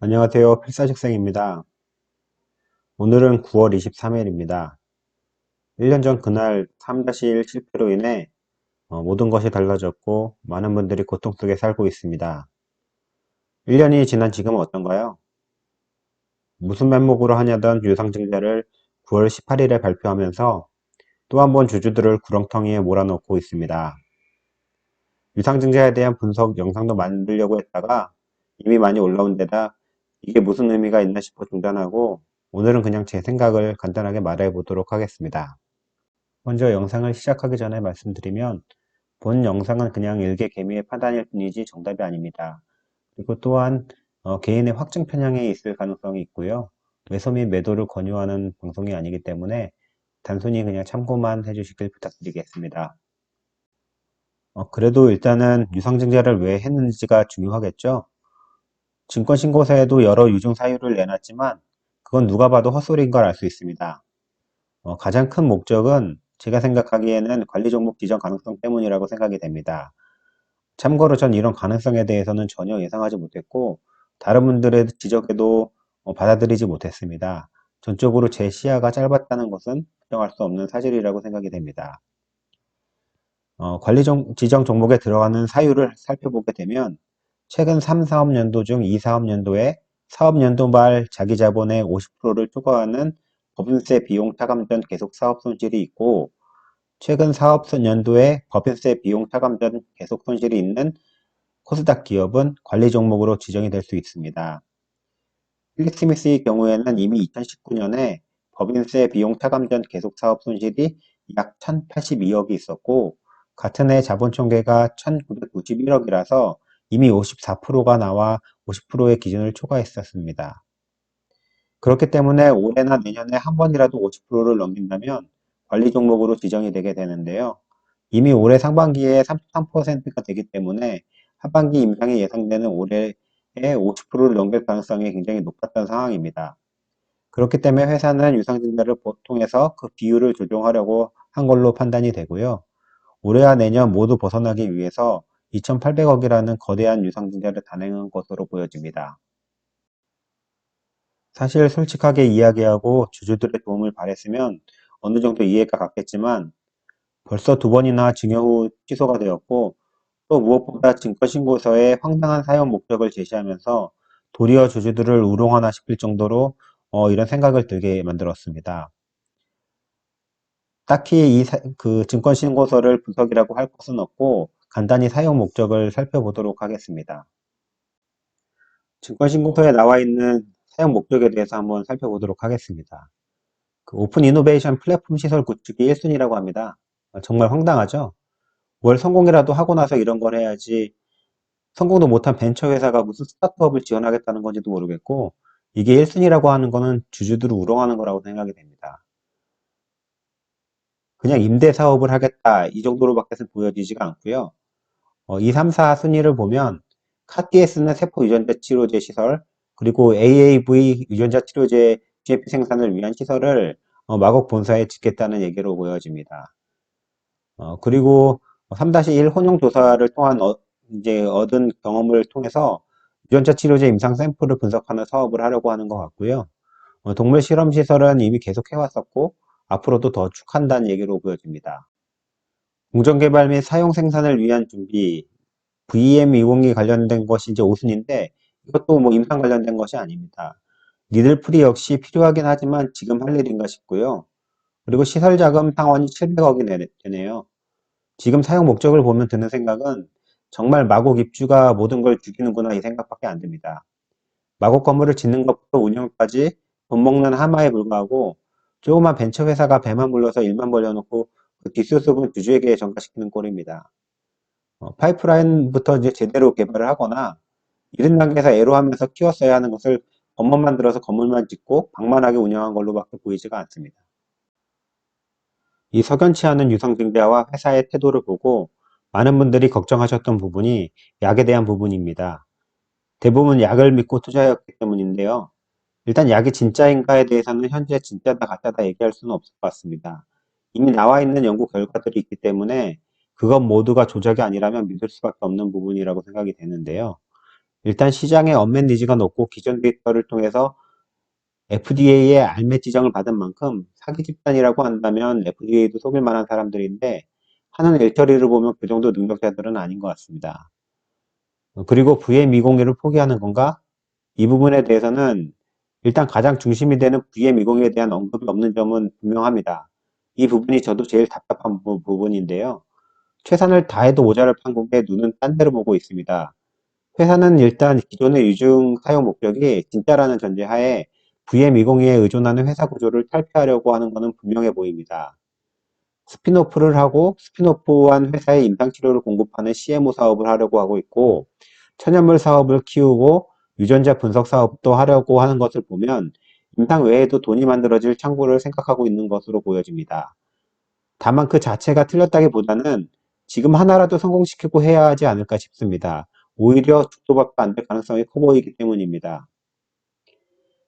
안녕하세요. 필사직생입니다. 오늘은 9월 23일입니다. 1년 전 그날 3-1 실패로 인해 어, 모든 것이 달라졌고 많은 분들이 고통 속에 살고 있습니다. 1년이 지난 지금은 어떤가요? 무슨 면목으로 하냐던 유상증자를 9월 18일에 발표하면서 또 한 번 주주들을 구렁텅이에 몰아넣고 있습니다. 유상증자에 대한 분석 영상도 만들려고 했다가 이미 많이 올라온 데다 이게 무슨 의미가 있나 싶어 중단하고 오늘은 그냥 제 생각을 간단하게 말해 보도록 하겠습니다. 먼저 영상을 시작하기 전에 말씀드리면 본 영상은 그냥 일개 개미의 판단일 뿐이지 정답이 아닙니다. 그리고 또한 어, 개인의 확증 편향에 있을 가능성이 있고요. 매수 및 매도를 권유하는 방송이 아니기 때문에 단순히 그냥 참고만 해주시길 부탁드리겠습니다. 어, 그래도 일단은 유상증자를 왜 했는지가 중요하겠죠? 증권신고서에도 여러 유증 사유를 내놨지만 그건 누가 봐도 헛소리인 걸 알 수 있습니다. 어, 가장 큰 목적은 제가 생각하기에는 관리 종목 지정 가능성 때문이라고 생각이 됩니다. 참고로 전 이런 가능성에 대해서는 전혀 예상하지 못했고 다른 분들의 지적에도 어, 받아들이지 못했습니다. 전적으로 제 시야가 짧았다는 것은 부정할 수 없는 사실이라고 생각이 됩니다. 어, 관리 종, 지정 종목에 들어가는 사유를 살펴보게 되면 최근 3, 4업년도 중 2, 4업년도에 사업연도 말 자기 자본의 50%를 초과하는 법인세 비용 차감 전 계속 사업 손실이 있고 최근 사업연도에 법인세 비용 차감 전 계속 손실이 있는 코스닥 기업은 관리 종목으로 지정이 될 수 있습니다. 필리스미스의 경우에는 이미 2019년에 법인세 비용 차감 전 계속 사업 손실이 약 1082억이 있었고 같은 해 자본 총계가 1991억이라서 이미 54%가 나와 50%의 기준을 초과했었습니다. 그렇기 때문에 올해나 내년에 한 번이라도 50%를 넘긴다면 관리 종목으로 지정이 되게 되는데요. 이미 올해 상반기에 33%가 되기 때문에 하반기 임상이 예상되는 올해에 50%를 넘길 가능성이 굉장히 높았던 상황입니다. 그렇기 때문에 회사는 유상증자를 통해서 그 비율을 조정하려고 한 걸로 판단이 되고요. 올해와 내년 모두 벗어나기 위해서 2,800억이라는 거대한 유상 증자를 단행한 것으로 보여집니다. 사실 솔직하게 이야기하고 주주들의 도움을 바랬으면 어느 정도 이해가 갔겠지만 벌써 두 번이나 증여 후 취소가 되었고 또 무엇보다 증권신고서에 황당한 사용 목적을 제시하면서 도리어 주주들을 우롱하나 싶을 정도로 어, 이런 생각을 들게 만들었습니다. 딱히 이 그 증권신고서를 분석이라고 할 것은 없고 간단히 사용 목적을 살펴보도록 하겠습니다. 증권신고서에 나와 있는 사용 목적에 대해서 한번 살펴보도록 하겠습니다. 그 오픈 이노베이션 플랫폼 시설 구축이 1순위라고 합니다. 정말 황당하죠? 뭘 성공이라도 하고 나서 이런 걸 해야지 성공도 못한 벤처 회사가 무슨 스타트업을 지원하겠다는 건지도 모르겠고 이게 1순위라고 하는 거는 주주들을 우롱하는 거라고 생각이 됩니다. 그냥 임대 사업을 하겠다 이 정도로밖에 보여지지가 않고요. 어, 2, 3, 4 순위를 보면 카티에스는 세포 유전자 치료제 시설 그리고 AAV 유전자 치료제 GMP 생산을 위한 시설을 어, 마곡 본사에 짓겠다는 얘기로 보여집니다. 어, 그리고 3-1 혼용 조사를 통한 어, 이제 얻은 경험을 통해서 유전자 치료제 임상 샘플을 분석하는 사업을 하려고 하는 것 같고요. 어, 동물 실험 시설은 이미 계속 해왔었고 앞으로도 더 축한다는 얘기로 보여집니다. 공정 개발 및 사용 생산을 위한 준비, VM202 관련된 것이 이제 5순인데 이것도 뭐 임상 관련된 것이 아닙니다. 니들풀이 역시 필요하긴 하지만 지금 할 일인가 싶고요. 그리고 시설 자금 상원이 700억이 되네요. 지금 사용 목적을 보면 드는 생각은 정말 마곡 입주가 모든 걸 죽이는구나 이 생각밖에 안 듭니다. 마곡 건물을 짓는 것부터 운영까지 돈 먹는 하마에 불과하고 조그만 벤처 회사가 배만 불러서 일만 벌려놓고 그 뒷수습은 주주에게 전가시키는 꼴입니다. 어, 파이프라인부터 이제 제대로 개발을 하거나 이른 단계에서 애로하면서 키웠어야 하는 것을 건물 만 들어서 건물만 짓고 방만하게 운영한 걸로밖에 보이지가 않습니다. 이 석연치 않은 유상증자와 회사의 태도를 보고 많은 분들이 걱정하셨던 부분이 약에 대한 부분입니다. 대부분 약을 믿고 투자했기 때문인데요. 일단 약이 진짜인가에 대해서는 현재 진짜다 가짜다 얘기할 수는 없을 것 같습니다. 이미 나와 있는 연구 결과들이 있기 때문에 그것 모두가 조작이 아니라면 믿을 수밖에 없는 부분이라고 생각이 되는데요. 일단 시장에 언맨 니즈가 높고 기존 데이터를 통해서 FDA의 알매 지정을 받은 만큼 사기 집단이라고 한다면 FDA도 속일 만한 사람들인데 하는 일처리를 보면 그 정도 능력자들은 아닌 것 같습니다. 어, 그리고 VM 201을 포기하는 건가? 이 부분에 대해서는 일단 가장 중심이 되는 VM 201에 대한 언급이 없는 점은 분명합니다. 이 부분이 저도 제일 답답한 부- 부분인데요. 최선을 다해도 모자랄 판국에 눈은 딴 데로 보고 있습니다. 회사는 일단 기존의 유증 사용 목적이 진짜라는 전제하에 VM202에 의존하는 회사 구조를 탈피하려고 하는 것은 분명해 보입니다. 스피노프를 하고 스피노프한 회사에 임상치료를 공급하는 CMO 사업을 하려고 하고 있고 천연물 사업을 키우고 유전자 분석 사업도 하려고 하는 것을 보면 임상 외에도 돈이 만들어질 창구를 생각하고 있는 것으로 보여집니다. 다만 그 자체가 틀렸다기보다는 지금 하나라도 성공시키고 해야 하지 않을까 싶습니다. 오히려 죽도밥도 안 될 가능성이 커 보이기 때문입니다.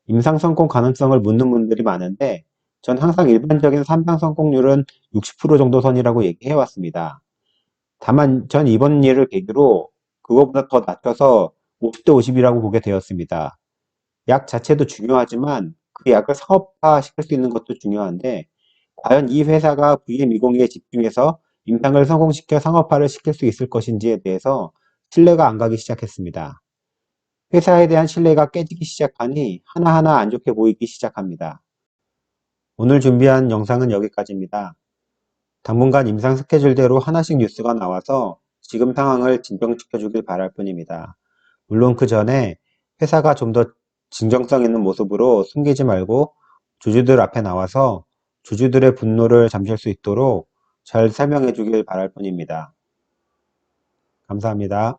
임상 성공 가능성을 묻는 분들이 많은데 전 항상 일반적인 삼상 성공률은 60% 정도 선이라고 얘기해 왔습니다. 다만 전 이번 일을 계기로 그거보다 더 낮춰서 50대 50이라고 보게 되었습니다. 약 자체도 중요하지만 그 약을 사업화 시킬 수 있는 것도 중요한데 과연 이 회사가 VM202에 집중해서 임상을 성공시켜 상업화를 시킬 수 있을 것인지에 대해서 신뢰가 안 가기 시작했습니다. 회사에 대한 신뢰가 깨지기 시작하니 하나하나 안 좋게 보이기 시작합니다. 오늘 준비한 영상은 여기까지입니다. 당분간 임상 스케줄대로 하나씩 뉴스가 나와서 지금 상황을 진정시켜 주길 바랄 뿐입니다. 물론 그 전에 회사가 좀 더 진정성 있는 모습으로 숨기지 말고 주주들 앞에 나와서 주주들의 분노를 잠실 수 있도록 잘 설명해 주길 바랄 뿐입니다. 감사합니다.